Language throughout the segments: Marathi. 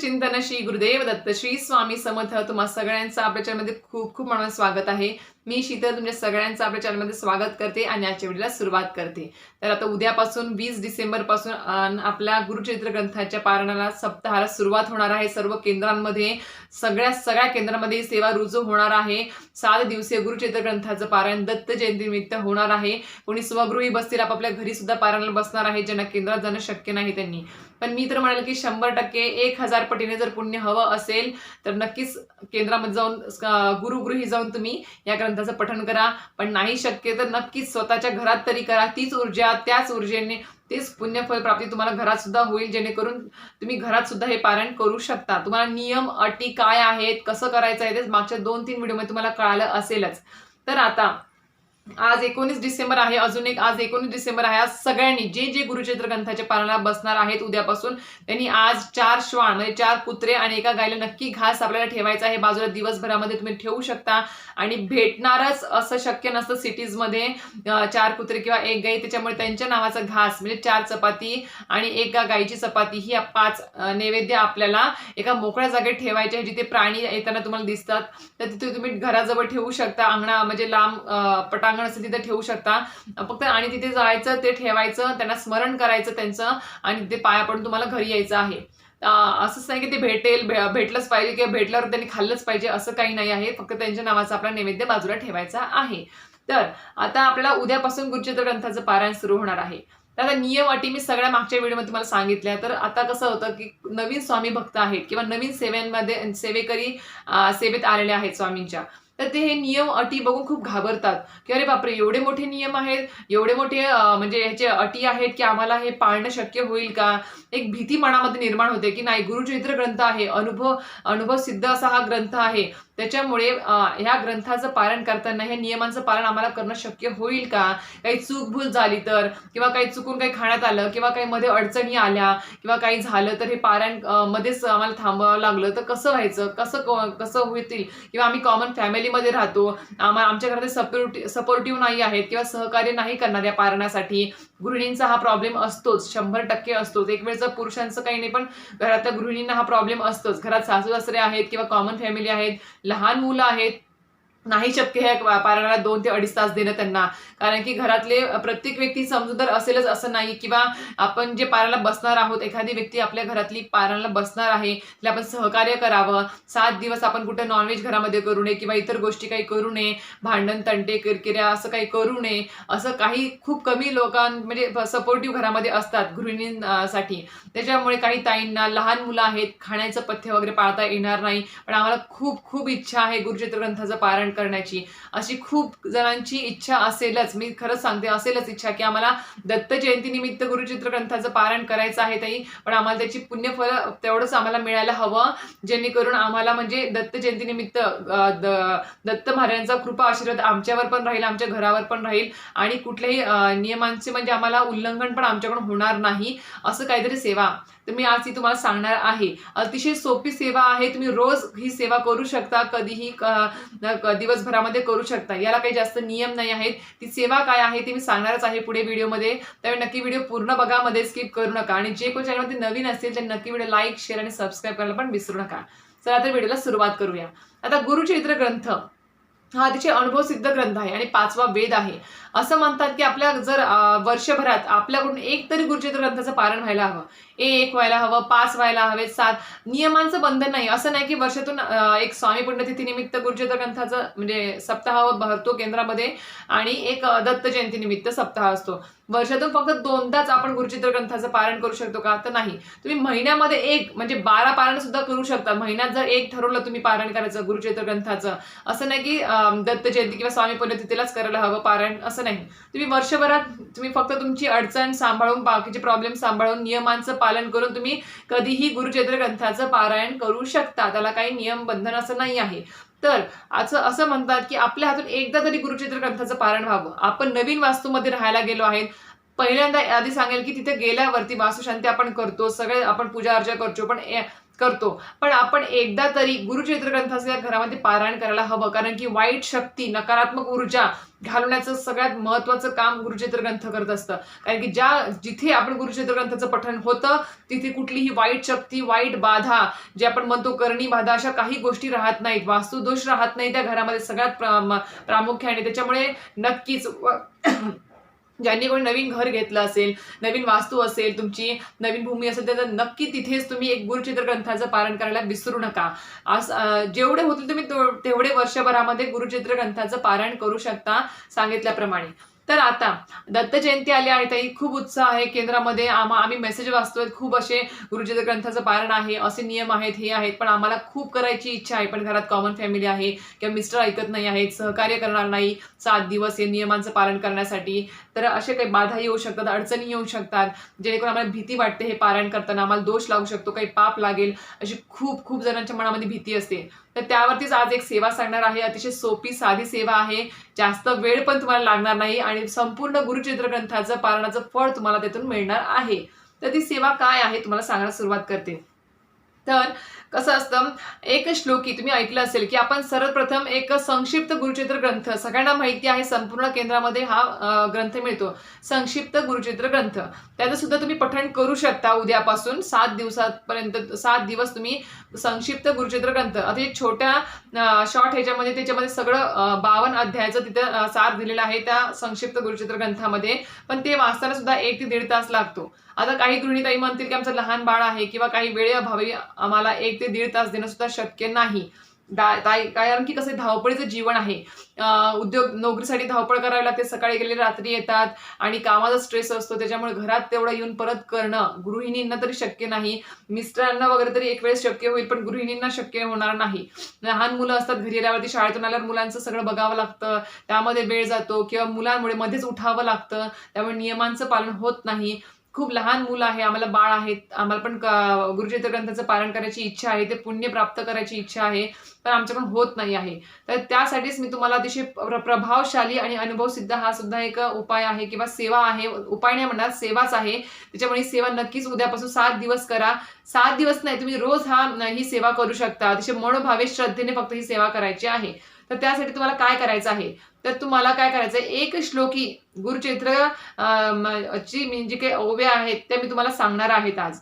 चिंतन श्री गुरुदेव दत्त श्री स्वामी समर्थ तुम्हा सगळ्यांचं आपल्या चॅनलमध्ये खूप खूप मनात स्वागत आहे. मी शीतल तुमच्या सगळ्यांचं आपल्या चॅनलमध्ये स्वागत करते आणि आजच्या व्हिडिओला सुरुवात करते. तर आता उद्यापासून वीस डिसेंबरपासून आपल्या गुरुचरित्र ग्रंथाच्या पारणाला सप्ताहाला सुरुवात होणार आहे. सर्व केंद्रांमध्ये सगळ्या सगळ्या केंद्रांमध्ये ही सेवा रुजू होणार आहे. सात दिवसीय गुरुचरित्र ग्रंथाचं पारायण दत्त जयंतीनिमित्त होणार आहे. कोणी स्वगृही बसतील आपापल्या घरी सुद्धा पारायणाला बसणार आहे ज्यांना केंद्रात जाणं शक्य नाही त्यांनी. पण मी तर म्हणाल की शंभर टक्के एक हजार पटीने जर पुण्य हवं असेल तर नक्कीच केंद्रामध्ये जाऊन गुरुगृही जाऊन तुम्ही या ग्रंथाचं पठण करा. पण नाही शक्य तर नक्कीच स्वतःच्या घरात तरी करा. तीच ऊर्जा त्याच ऊर्जेने तेच पुण्यफल प्राप्ती तुम्हाला घरात सुद्धा होईल जेणेकरून तुम्ही घरात सुद्धा हे पारायण करू शकता. तुम्हाला नियम अटी काय आहेत कसं करायचं आहे ते मागच्या दोन तीन व्हिडिओमध्ये तुम्हाला कळालं असेलच. तर आता आज एकोणीस डिसेंबर आहे अजून एक आज एकोणीस डिसेंबर आहे. आज सगळ्यांनी जे जे गुरुचरित्र ग्रंथाच्या पारायणाला बसणार आहेत उद्यापासून त्यांनी आज चार श्वान म्हणजे चार कुत्रे आणि एका गायला नक्की घास आपल्याला ठेवायचा आहे. बाजूला दिवसभरामध्ये तुम्ही ठेवू शकता. आणि भेटणारच असं शक्य नसतं सिटीजमध्ये. चार कुत्रे किंवा एक गाई त्याच्यामुळे त्यांच्या नावाचा घास म्हणजे चार चपाती आणि एक गा- गाईची चपाती ही पाच नैवेद्य आपल्याला एका मोकळ्या जागेत ठेवायचे आहे जिथे प्राणी येताना तुम्हाला दिसतात. तर तिथे तुम्ही घराजवळ ठेवू शकता. अंगणा म्हणजे लांब पटांग पटांगण असेल तिथे ठेवू शकता. फक्त आणि तिथे जायचं ते ठेवायचं त्यांना स्मरण करायचं त्यांचं आणि तिथे पाया पडून तुम्हाला घरी यायचं आहे. असंच नाही की ते भेटेल भेटलंच पाहिजे किंवा भेटल्यावर त्यांनी खाल्लंच पाहिजे असं काही नाही आहे. फक्त त्यांच्या नावाचा आपला नैवेद्य बाजूला ठेवायचा आहे. तर आता आपल्याला उद्यापासून गुरुचित्र ग्रंथाचं पारायण सुरू होणार आहे. तर आता नियम अटी मी सगळ्या मागच्या व्हिडिओमध्ये तुम्हाला सांगितल्या. तर आता कसं होतं की नवीन स्वामी भक्त आहेत किंवा नवीन सेवेमध्ये सेवेकरी सेवेत आलेले आहेत स्वामींच्या. तर ते हे नियम अटी बघून खूप घाबरतात. की अरे बापरे एवढे मोठे नियम आहेत एवढे मोठे म्हणजे ह्याचे अटी आहेत की आम्हाला हे पाळणं शक्य होईल का? एक भीती मनामध्ये निर्माण होते की नाही गुरुचरित्र ग्रंथ आहे अनुभव अनुभव सिद्ध असा हा ग्रंथ आहे. त्याच्यामुळे ह्या ग्रंथाचं पालन करताना ह्या नियमांचं पालन आम्हाला करणं शक्य होईल का? काही चूक भूल झाली तर किंवा काही चुकून काही खाण्यात आलं किंवा काही मध्ये अडचणी आल्या किंवा काही झालं तर हे पारायण मध्येच आम्हाला थांबावं लागलं तर कसं व्हायचं? कसं क- कसं होतील? किंवा आम्ही कॉमन फॅमिलीमध्ये राहतो आम्हा आमच्या घरात सपोर्टिव्ह सपोर्टिव्ह नाही आहेत किंवा सहकार्य नाही करणार या पारणासाठी गृहिणींचा हा प्रॉब्लेम असतोच. शंभर टक्के असतोच. एक वेळचं पुरुषांचं काही नाही पण घरातल्या गृहिणींना हा प्रॉब्लेम असतोच. घरात सासू सासरे आहेत किंवा कॉमन फॅमिली आहेत लहान मुलं आहेत नाही शक्य हे पारायणाला दोन ते अडीच तास देणं त्यांना. कारण की घरातले प्रत्येक व्यक्ती समजूतदार असेलच असं नाही. किंवा आपण जे पारायणाला बसणार आहोत एखादी व्यक्ती आपल्या घरातली पारायणाला बसणार आहे तिला आपण सहकार्य करावं. सात दिवस आपण कुठं नॉनव्हेज घरामध्ये करू नये किंवा इतर गोष्टी काही करू नये भांडण तंटे किरकिऱ्या असं काही करू नये असं काही खूप कमी लोकां म्हणजे सपोर्टिव्ह घरामध्ये असतात गृहिणींसाठी. त्याच्यामुळे काही ताईंना लहान मुलं आहेत खाण्याचं पथ्य वगैरे पाळता येणार नाही. पण आम्हाला खूप खूप इच्छा आहे गुरुचित्र ग्रंथाचं पारण करण्याची. अशी खूप जणांची इच्छा असेलच. मी खरंच सांगते असेलच इच्छा की आम्हाला दत्त जयंतीनिमित्त गुरुचित्र ग्रंथाचं पारायण करायचं आहे ताई. पण आम्हाला त्याची पुण्यफल तेवढंच आम्हाला मिळायला हवं जेणेकरून आम्हाला म्हणजे दत्त जयंतीनिमित्त दत्त महाराजांचा कृपा आशीर्वाद आमच्यावर पण राहील आमच्या घरावर पण राहील. आणि कुठल्याही नियमांचे म्हणजे आम्हाला उल्लंघन पण आमच्याकडून होणार नाही. असं काहीतरी सेवा. तर मी आज ती तुम्हाला सांगणार आहे. अतिशय सोपी सेवा आहे. तुम्ही रोज ही सेवा करू शकता. कधीही दिवसभरामध्ये करू शकता. याला काही जास्त नियम नाही आहेत. ती सेवा काय आहे ती मी सांगणारच आहे पुढे व्हिडिओमध्ये. त्यामुळे नक्की व्हिडिओ पूर्ण बघा मध्ये स्किप करू नका. आणि जे कोण चॅनलमध्ये नवीन असतील त्यांनी नक्की व्हिडिओ लाईक शेअर आणि सबस्क्राईब करायला पण विसरू नका. चला तर व्हिडिओला सुरुवात करूया. आता गुरुचरित्र ग्रंथ हा अतिशय अनुभव सिद्ध ग्रंथ आहे आणि पाचवा वेद आहे. असं म्हणतात की आपल्या जर वर्षभरात आपल्याकडून एक तरी गुरुचरित्र ग्रंथाचं पारण व्हायला हवं. एक व्हायला हवं पाच व्हायला हवे सात. नियमांचं बंधन नाही. असं नाही की वर्षातून एक स्वामी पुण्यतिथीनिमित्त गुरुचरित्र ग्रंथाचं म्हणजे सप्ताह भरतो केंद्रामध्ये आणि एक दत्त जयंतीनिमित्त सप्ताह असतो. वर्षातून फक्त दोनदाच आपण गुरुचित्र ग्रंथाचं पारण करू शकतो का? तर नाही. तुम्ही महिन्यामध्ये एक म्हणजे बारा पारण सुद्धा करू शकता. महिन्यात जर एक ठरवलं तुम्ही पारण करायचं गुरुचित्र ग्रंथाचं. असं नाही की दत्त जयंती किंवा स्वामी पुण्यतिथीलाच करायला हवं पारण असं नाही. तुम्ही वर्षभरात तुम्ही फक्त तुमची अडचण सांभाळून बाकीचे प्रॉब्लेम सांभाळून नियमांचं पालन करून तुम्ही कधीही गुरुचरित्र ग्रंथाचं पारायण करू शकता. त्याला काही नियम बंधन असं नाही आहे. तर असं असं म्हणतात की आपल्या हातून एकदा तरी गुरुचित्र ग्रंथाचं पारण व्हावं. आपण नवीन वास्तूमध्ये राहायला गेलो आहेत. पहिल्यांदा आधी सांगेल की तिथे गेल्यावरती वास्तुशांती आपण करतो. सगळे आपण पूजा अर्चा करतो. पण करतो. पण आपण एकदा तरी गुरुचरित्र ग्रंथाचं घरामध्ये पारायण करायला हवं. कारण की वाईट शक्ती नकारात्मक ऊर्जा घालवण्याचं सगळ्यात महत्वाचं काम गुरुचरित्र ग्रंथ करत असतं. कारण की ज्या जिथे आपण गुरुचरित्र ग्रंथाचं पठण होतं तिथे कुठलीही वाईट शक्ती वाईट बाधा जे आपण म्हणतो करणी बाधा अशा काही गोष्टी राहत नाहीत. वास्तुदोष राहत नाही त्या घरामध्ये सगळ्यात प्रा- प्रामुख्याने. त्याच्यामुळे नक्कीच ज्यांनी कोणी नवीन घर घेतलं असेल नवीन वास्तू असेल तुमची नवीन भूमी असेल तर नक्की तिथेच तुम्ही एक गुरुचित्र ग्रंथाचं पारण करायला विसरू नका. आज जेवढे होतील तुम्ही तेवढे वर्षभरामध्ये गुरुचित्र ग्रंथाचं पारण करू शकता सांगितल्याप्रमाणे. तर आता दत्त जयंती आली आहे त्याही खूप उत्साह आहे केंद्रामध्ये. आम्हा आम्ही मेसेज वाचतोय खूप असे गुरुचित्र ग्रंथाचं पारण आहे. असे नियम आहेत हे आहेत. पण आम्हाला खूप करायची इच्छा आहे. पण घरात कॉमन फॅमिली आहे किंवा मिस्टर ऐकत नाही आहेत सहकार्य करणार नाही सात दिवस हे नियमांचं पालन करण्यासाठी. तर असे काही बाधा येऊ शकतात अडचणी येऊ शकतात जेणेकरून आम्हाला भीती वाटते हे पारायण करताना. आम्हाला दोष लागू शकतो काही पाप लागेल. अशी खूप खूप जणांच्या मनामध्ये भीती असते. तर त्यावरतीच आज एक सेवा सांगणार आहे. अतिशय सोपी साधी सेवा आहे. जास्त वेळ पण तुम्हाला लागणार नाही आणि संपूर्ण गुरुचित्र ग्रंथाचं पारणाचं फळ तुम्हाला त्यातून मिळणार आहे. तर ती सेवा काय आहे? तुम्हाला सांगायला सुरुवात करते. तर कसं असतं एक श्लोकी तुम्ही ऐकलं असेल की आपण सर्वप्रथम एक संक्षिप्त गुरुचित्र ग्रंथ सगळ्यांना माहिती आहे संपूर्ण केंद्रामध्ये हा ग्रंथ मिळतो. संक्षिप्त गुरुचित्र ग्रंथ. त्याचं सुद्धा तुम्ही पठण करू शकता उद्यापासून सात दिवसापर्यंत सात दिवस तुम्ही संक्षिप्त गुरुचित्र ग्रंथ. अतिशय छोट्या शॉर्ट ह्याच्यामध्ये त्याच्यामध्ये सगळं बावन अध्यायाचं तिथं सार दिलेलं आहे त्या संक्षिप्त गुरुचित्र ग्रंथामध्ये. पण ते वाचताना सुद्धा एक ते दीड तास लागतो. आता काही गृहिणीताई म्हणतील की आमचं लहान बाळ आहे किंवा काही वेळेअभावी आम्हाला एक ते दीड तास देणं सुद्धा शक्य नाही. दा- कारण की कसं धावपळीचं जीवन आहे. उद्योग नोकरीसाठी धावपळ करावी लागते सकाळी गेले रात्री येतात आणि कामाचा स्ट्रेस असतो. त्याच्यामुळे घरात तेवढं येऊन परत करणं गृहिणींना तरी शक्य नाही. मिस्टरांना वगैरे तरी एक वेळेस शक्य होईल पण गृहिणींना शक्य होणार नाही. लहान मुलं असतात घरी आल्यावरती शाळेतून आल्यावर मुलांचं सगळं बघावं लागतं. त्यामध्ये वेळ जातो किंवा मुलांमुळे मध्येच उठावं लागतं. त्यामुळे नियमांचं पालन होत नाही. खूप लहान मुलं आहे आम्हाला बाळ आहेत आम्हाला पण क- गुरुचित्र ग्रंथाचं पालन करायची इच्छा आहे ते पुण्य प्राप्त करायची इच्छा आहे पण आमच्याकडून होत नाही आहे. तर त्यासाठीच मी तुम्हाला अतिशय प्र- प्रभावशाली आणि अनुभव सिद्ध हा सुद्धा एक उपाय आहे किंवा सेवा आहे उपाय नाही म्हणणार सेवाच आहे. त्याच्यामुळे सेवा नक्कीच उद्यापासून सात दिवस करा. सात दिवस नाही तुम्ही रोज हा ही सेवा करू शकता. अतिशय मनोभावे श्रद्धेने फक्त ही सेवा करायची आहे. तर त्यासाठी तुम्हाला काय करायचं आहे? तर तुम्हाला काय करायचं आहे? एक श्लोकी गुरुचरित्र ची मी ची म्हणजे काही ओव्या आहेत त्या मी तुम्हाला सांगणार आहेत आज.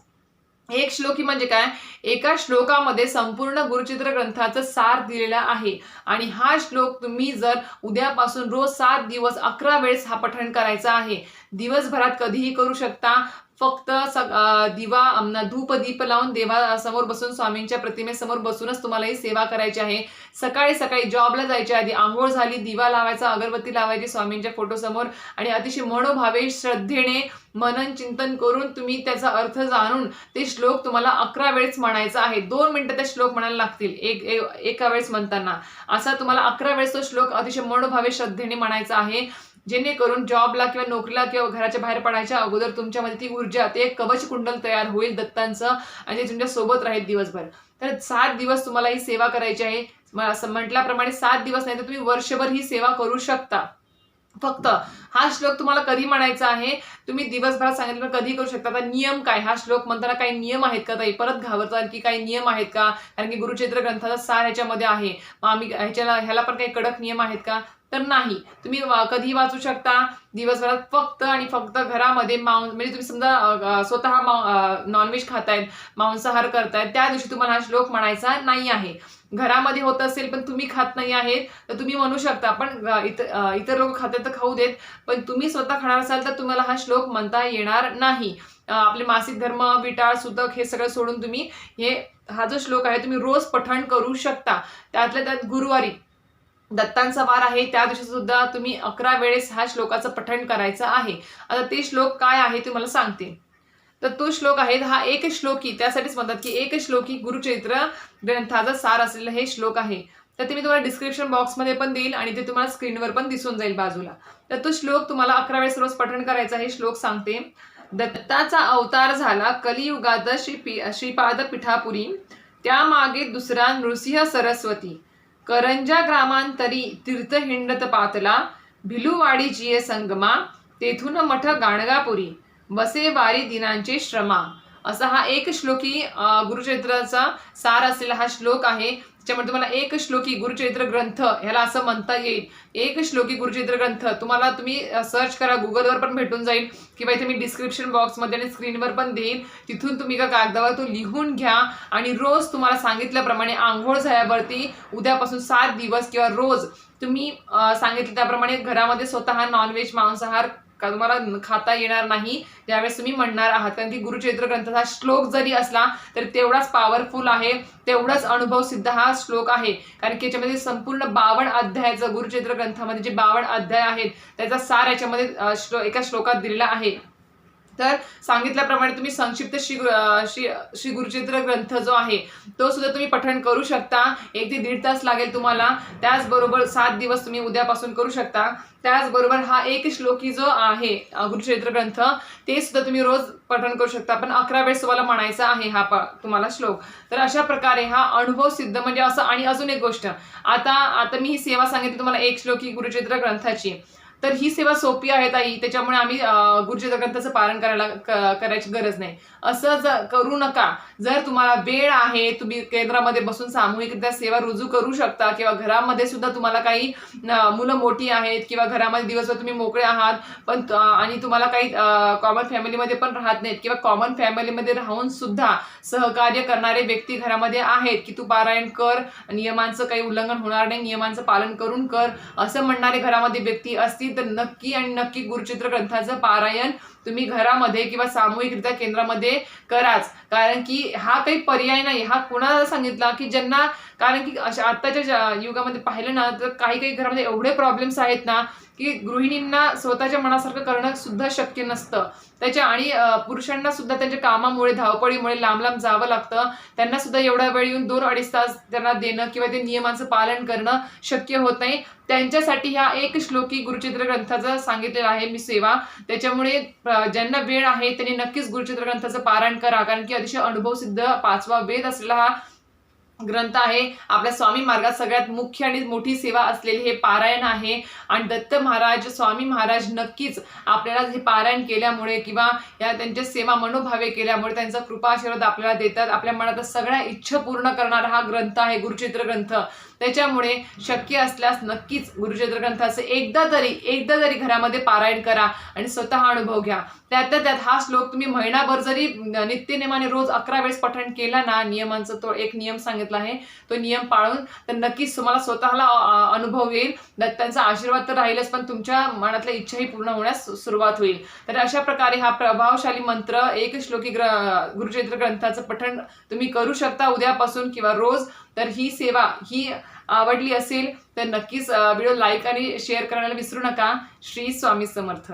एक श्लोकी म्हणजे काय? एका श्लोकामध्ये संपूर्ण गुरुचित्र ग्रंथाचं सार दिलेला आहे. आणि हा श्लोक तुम्ही जर उद्यापासून रोज सात दिवस अकरा वेळेस हा पठण करायचा आहे दिवसभरात कधीही करू शकता. फक्त सग दिवा धूप दीप लावून देवासमोर बसून स्वामींच्या प्रतिमेसमोर बसूनच तुम्हाला ही सेवा करायची आहे. सकाळी सकाळी जॉबला जायच्या आधी आंघोळ झाली दिवा लावायचा अगरबत्ती लावायची स्वामींच्या फोटोसमोर आणि अतिशय मनोभावे श्रद्धेने मनन चिंतन करून तुम्ही त्याचा अर्थ जाणून ते श्लोक तुम्हाला अकरा वेळेस म्हणायचा आहे. दोन मिनटं ते श्लोक म्हणायला लागतील. एक ए- एका वेळेस म्हणताना. असा तुम्हाला अकरा वेळेस तो श्लोक अतिशय मनोभावे श्रद्धेने म्हणायचा आहे. जेणेकरून जॉबला किंवा नोकरीला किंवा घराच्या बाहेर पडायच्या अगोदर तुमच्यामध्ये ती ऊर्जा ते एक कवच कुंडल तयार होईल दत्तांचं आणि ते तुमच्यासोबत राहील दिवसभर. तर सात दिवस तुम्हाला ही सेवा करायची आहे. असं म्हटल्याप्रमाणे सात दिवस नाही तर तुम्ही वर्षभर ही सेवा करू शकता. फक्त हा श्लोक तुम्हाला कधी म्हणायचा आहे? तुम्ही दिवसभरात सांगितलं कधी करू शकता. आता नियम काय? हा श्लोक म्हणताना काही नियम आहेत का? ताई? परत घाबरतात की काही नियम आहेत का? कारण की गुरुचरित्र ग्रंथाचा सार ह्याच्यामध्ये आहे. मग आम्ही ह्याच्याला ह्याला पण काही कडक नियम आहेत का? तर नाही. तुम्ही वा- कधी वाचू शकता. दिवसभरात फक्त आणि फक्त घरामध्ये मांस म्हणजे तुम्ही समजा स्वतः नॉनव्हेज खातायत मांसाहार करतायत त्या दिवशी तुम्हाला हा श्लोक म्हणायचा नाही आहे. घरामध्ये होत असेल पण तुम्ही खात नाही आहेत तर तुम्ही म्हणू शकता पण इतर इतर लोक खातात तर खाऊ देत पण तुम्ही स्वतः खाणार असाल तर तुम्हाला हा श्लोक म्हणता येणार नाही. आपले मासिक धर्म विटाळ सुतक हे सगळं सोडून तुम्ही हे हा जो श्लोक आहे तुम्ही रोज पठण करू शकता. त्यातल्या त्यात गुरुवारी दत्तांचा वार आहे. त्या दिवशी सुद्धा तुम्ही अकरा वेळेस ह्या श्लोकाचं पठण करायचं आहे. आता ते श्लोक काय आहे ते मला सांगते. तर तो श्लोक आहे हा एक श्लोकी त्यासाठीच म्हणतात की एक श्लोकी गुरुचरित्र ग्रंथाचा सार असलेलं हे श्लोक आहे. तर ते मी तुम्हाला डिस्क्रिप्शन बॉक्समध्ये पण देईल आणि ते तुम्हाला स्क्रीनवर पण दिसून जाईल बाजूला. तर तो श्लोक तुम्हाला अकरा वेळेस रोज पठण करायचा हे श्लोक सांगते. दत्ताचा अवतार झाला कलियुगात श्री पी श्रीपाद पिठापुरी त्यामागे दुसरा नृसिंह सरस्वती. करंजा ग्रामांतरी तीर्थ हिंडत पातला भिलुवाडी जिये संगमा तेथून मठ गाणगापुरी वसे वारी दिनांचे श्रमा. असा हा एक श्लोकी गुरुचरित्राचा सार असलेला हा श्लोक आहे. त्याच्यामध्ये तुम्हाला एक श्लोकी गुरुचरित्र ग्रंथ ह्याला असं म्हणता येईल. एक श्लोकी गुरुचरित्र ग्रंथ तुम्हाला तुम्ही सर्च करा गुगलवर पण भेटून जाईल किंवा इथे मी डिस्क्रिप्शन बॉक्समध्ये आणि स्क्रीनवर पण देईन. तिथून तुम्ही का कागदावर तो लिहून घ्या आणि रोज तुम्हाला सांगितल्याप्रमाणे आंघोळ झाल्यावरती उद्यापासून सात दिवस किंवा रोज तुम्ही अं, सांगितलं त्याप्रमाणे घरामध्ये स्वतः नॉनव्हेज मांसाहार का तुम्हाला खाता येणार नाही ज्यावेळेस तुम्ही म्हणणार आहात. कारण की गुरुचरित्र ग्रंथाचा श्लोक जरी असला तरी तेवढाच पॉवरफुल आहे तेवढाच अनुभव सिद्ध हा श्लोक आहे. कारण की याच्यामध्ये संपूर्ण बावन्न अध्यायाचं गुरुचरित्र ग्रंथामध्ये जे बावन्न अध्याय आहेत त्याचा सार याच्यामध्ये श्लो एका श्लोकात दिलेला आहे. तर सांगितल्याप्रमाणे तुम्ही संक्षिप्त श्री श्री श्री गुरुचित्र ग्रंथ जो आहे तो सुद्धा तुम्ही पठण करू शकता. एक ते दीड तास लागेल तुम्हाला. त्याचबरोबर सात दिवस तुम्ही उद्यापासून करू शकता. त्याचबरोबर हा एक श्लोकी जो आहे गुरुचरित्र ग्रंथ ते सुद्धा तुम्ही रोज पठण करू शकता. पण अकरा वेळेस तुम्हाला म्हणायचा आहे हा प- तुम्हाला श्लोक. तर अशा प्रकारे हा अनुभव सिद्ध म्हणजे असं आणि अजून एक गोष्ट. आता आता मी ही सेवा सांगितली तुम्हाला एक श्लोकी गुरुचरित्र ग्रंथाची. तर ही सेवा सोपी आहे ताई. त्याच्यामुळे आम्ही गुरुजी गुरुचरित्र ग्रंथाचं करायला क- करायची गरज नाही. असं ज करू नका. जर तुम्हाला वेळ आहे तुम्ही केंद्रामध्ये बसून सामूहिकरित्या सेवा रुजू करू शकता किंवा घरामध्ये सुद्धा तुम्हाला काही मुलं मोठी आहेत किंवा घरामध्ये दिवसभर तुम्ही मोकळे आहात पण आणि तुम्हाला काही कॉमन फॅमिलीमध्ये पण राहत नाहीत किंवा कॉमन फॅमिलीमध्ये राहून सुद्धा सहकार्य करणारे व्यक्ती घरामध्ये आहेत की तू पारायण कर नियमांचं काही उल्लंघन होणार नाही नियमांचं पालन करून कर असं म्हणणारे घरामध्ये व्यक्ती असतील तर नक्की आणि नक्की गुरुचित्र ग्रंथाचं पारायण तुम्ही घरामध्ये किंवा सामूहिकरित्या केंद्रामध्ये कराच. कारण की हा काही पर्याय नाही. हा कुणाला सांगितला की ज्यांना कारण की अशा आत्ताच्या युगामध्ये पाहिलं ना तर काही काही घरामध्ये एवढे प्रॉब्लेम्स आहेत ना की गृहिणींना स्वतःच्या मनासारखं करणं सुद्धा शक्य नसतं. त्याच्या आणि पुरुषांना सुद्धा त्यांच्या कामामुळे धावपळीमुळे लांब लांब जावं लागतं. त्यांना सुद्धा एवढा वेळ येऊन दोन अडीच तास त्यांना देणं किंवा ते नियमांचं पालन करणं शक्य होत नाही. त्यांच्यासाठी ह्या एक श्लोकी गुरुचित्र ग्रंथाचं सांगितलेलं आहे मी सेवा. त्याच्यामुळे ज्यांना वेळ आहे त्यांनी नक्कीच गुरुचित्र ग्रंथाचं पारायण करा. कारण की अतिशय अनुभव सिद्ध पाचवा वेद असलेला हा ग्रंथ आहे. आपल्या स्वामी मार्गात सगळ्यात मुख्य आणि मोठी सेवा असलेली हे पारायण आहे. आणि दत्त महाराज स्वामी महाराज नक्कीच आपल्याला हे पारायण केल्यामुळे किंवा या त्यांच्या सेवा मनोभावे केल्यामुळे त्यांचा कृपा आशीर्वाद आपल्याला देतात. आपल्या मनात सगळ्या इच्छा पूर्ण करणारा हा ग्रंथ आहे गुरुचित्र ग्रंथ. त्याच्यामुळे शक्य असल्यास नक्कीच गुरुचित्र ग्रंथाचं एकदा तरी एकदा तरी घरामध्ये पारायण करा आणि स्वतः अनुभव घ्या. त्यात त्यात हा श्लोक तुम्ही महिनाभर जरी नित्यनियमाने रोज अकरा वेळेस पठण केला ना नियमांचा तो एक नियम सांगितला आहे तो नियम पाळून तर नक्कीच तुम्हाला स्वतःला अनुभव येईल. दत्तांचा आशीर्वाद तर राहीलच पण तुमच्या मनातल्या इच्छाही पूर्ण होण्यास सुरुवात होईल. तर अशा प्रकारे हा प्रभावशाली मंत्र एक श्लोकी ग्र गुरुचरित्र ग्रंथाचं पठण तुम्ही करू शकता उद्यापासून किंवा रोज तर ही सेवा ही आवडली असेल तर नक्कीच व्हिडिओ लाईक आणि शेअर करायला विसरू नका. श्री स्वामी समर्थ.